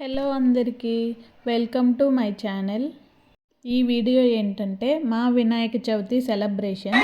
Hello అందరికీ welcome to my channel. ఈ video ఏంటంటే మా వినాయక చవితి సెలబ్రేషన్.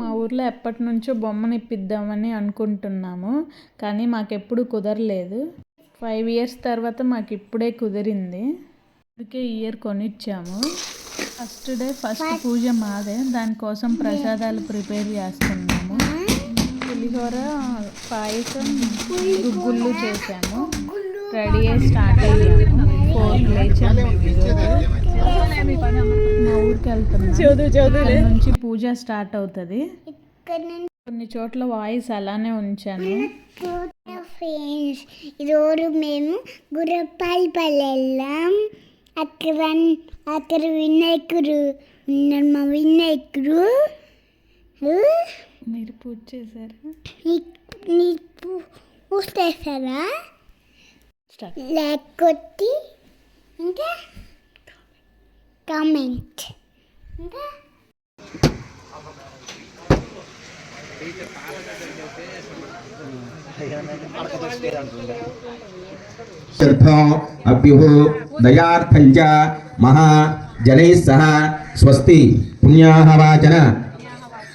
మా ఊర్లో ఎప్పటి నుంచో బొమ్మను ఇప్పిద్దామని అనుకుంటున్నాము కానీ మాకెప్పుడు కుదరలేదు. ఫైవ్ ఇయర్స్ తర్వాత మాకు ఇప్పుడే కుదిరింది. అందుకే ఇయర్ కొనిచ్చాము. ఫస్ట్ డే ఫస్ట్ పూజ మాదే. దానికోసం ప్రసాదాలు ప్రిపేర్ చేస్తున్నాము. పులిహోర పాయసం గుగ్గుళ్ళు చేసాము రెడీ అయ్యి స్టార్ట్ అయ్యాము. లేచాము. మా ఊరికి నుంచి పూజ స్టార్ట్ అవుతుంది. కొన్ని చోట్ల వాయిస్ అలానే ఉంచాను. ఫ్రెండ్స్ ఈరోజు మేము గుర్రపాలపల్లి వెళ్ళాం. అక్కడ అక్కడ వినాయకుడు ఉన్నారు మా వినాయకుడు. మీరు పూజ చేశారా నీ పూజ చేశారా లైక్ కొట్టి ఇంకా కామెంట్ ఇంకా అభ్యు దయార్థంచ మహా జనైస్సహ స్వస్తి పుణ్యాహ వాచన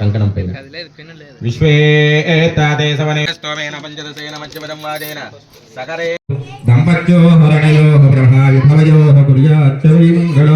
కంకణం పైన. విశ్వేతాదే సవనే స్తోమేన పంచదశేన మధ్యపదం వాదేన. సకరే. దంపత్యో హరణయో బ్రహ్మ విభవయో కుర్యాచ్చవి మంగళో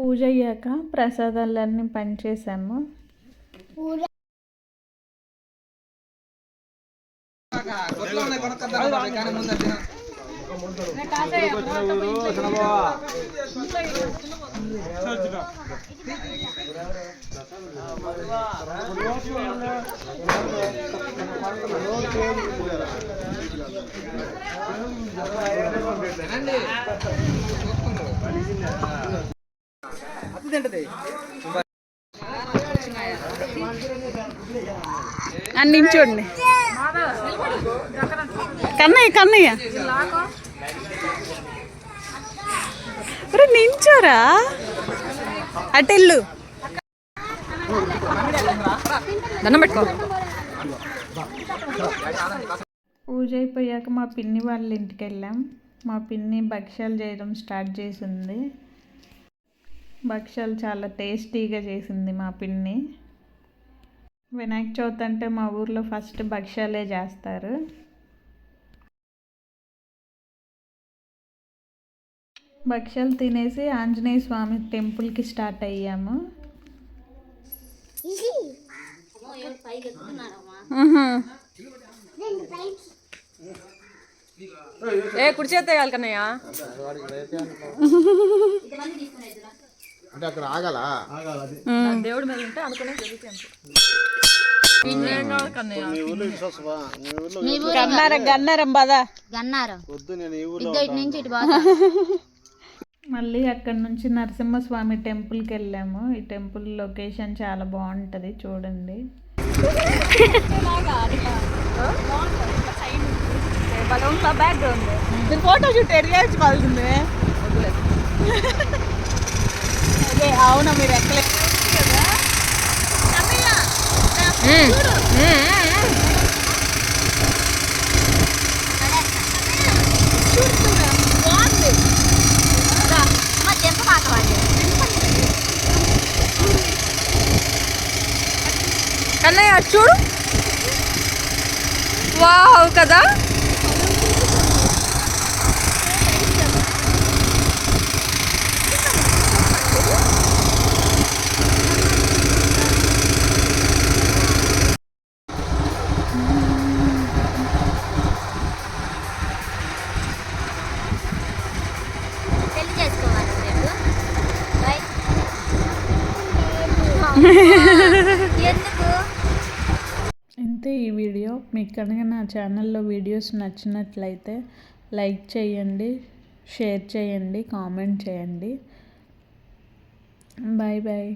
పూజ అయ్యాక ప్రసాదాలన్నీ పంచేసాము అన్ని నించోండి కన్నయ్య కన్నయ్య. నించోరా అటెళ్ళు దండం పెట్టుకో. పూజ అయిపోయాక మా పిన్ని వాళ్ళ ఇంటికి వెళ్ళాం. మా పిన్ని భక్ష్యాలు చేయడం స్టార్ట్ చేసింది. భక్ష్యాలు చాలా టేస్టీగా చేసింది మా పిన్ని. వినాయక చవితి అంటే మా ఊర్లో ఫస్ట్ భక్ష్యాలే చేస్తారు. భక్ష్యాలు తినేసి ఆంజనేయ స్వామి టెంపుల్కి స్టార్ట్ అయ్యాము. ఏ కుడి చేత వేయాలి కన్నయ్య అంటే అక్కడ ఆగాల? దేవుడి మీద ఉంటే అనుకునే గన్నారం గన్నారం బాదా గన్నారం. వద్దు నేను ఈ ఊర్లో ఇద్దరి నుంచి ఇటు మళ్ళీ అక్కడ నుంచి నరసింహస్వామి టెంపుల్కి వెళ్ళాము. ఈ టెంపుల్ లొకేషన్ చాలా బాగుంటుంది చూడండి. బ్యాక్గ్రౌండ్ మీరు ఫోటో షూట్ ఎడిగేసి అదే అవునా మీరు ఎక్కలే. కన్నయ్య అటు చూడు. వావ్ కదా. ఎందుకు ఇంతే ఈ వీడియో. మీకు కనుక నా ఛానల్లో వీడియోస్ నచ్చినట్లయితే లైక్ చేయండి షేర్ చేయండి కామెంట్ చేయండి. Bye bye.